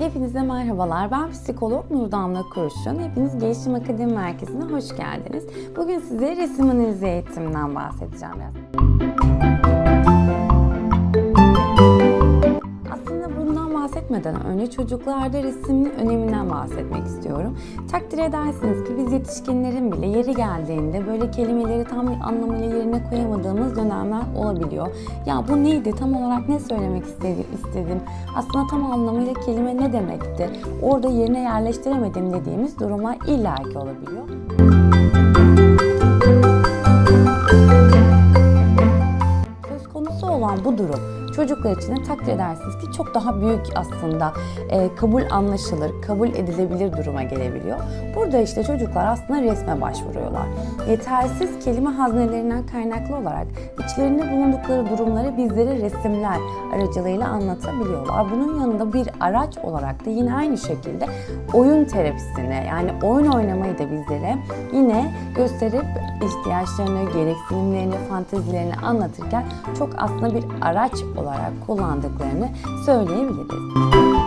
Hepinize merhabalar. Ben psikolog Nur Damla Kurşun. Hepiniz Gelişim Akademi Merkezi'ne hoş geldiniz. Bugün size resim analizi eğitiminden bahsedeceğim biraz. Bahsetmeden önce çocuklarda resmin öneminden bahsetmek istiyorum. Takdir edersiniz ki biz yetişkinlerin bile yeri geldiğinde böyle kelimeleri tam bir anlamıyla yerine koyamadığımız dönemler olabiliyor. Ya bu neydi? Tam olarak ne söylemek istedi- istedim? Aslında tam anlamıyla kelime ne demekti? Orada yerine yerleştiremedim dediğimiz durumlar illaki olabiliyor. Söz konusu olan bu durum çocuklar için de takdir edersiniz ki çok daha büyük aslında e, kabul anlaşılır, kabul edilebilir duruma gelebiliyor. Burada işte çocuklar aslında resme başvuruyorlar. Yetersiz kelime haznelerinden kaynaklı olarak içlerinde bulundukları durumları bizlere resimler aracılığıyla anlatabiliyorlar. Bunun yanında bir araç olarak da yine aynı şekilde oyun terapisine yani oyun oynamayı da bizlere yine gösterip ihtiyaçlarını, gereksinimlerini, fantezilerini anlatırken çok aslında bir araç olarak kullandıklarını söyleyebiliriz.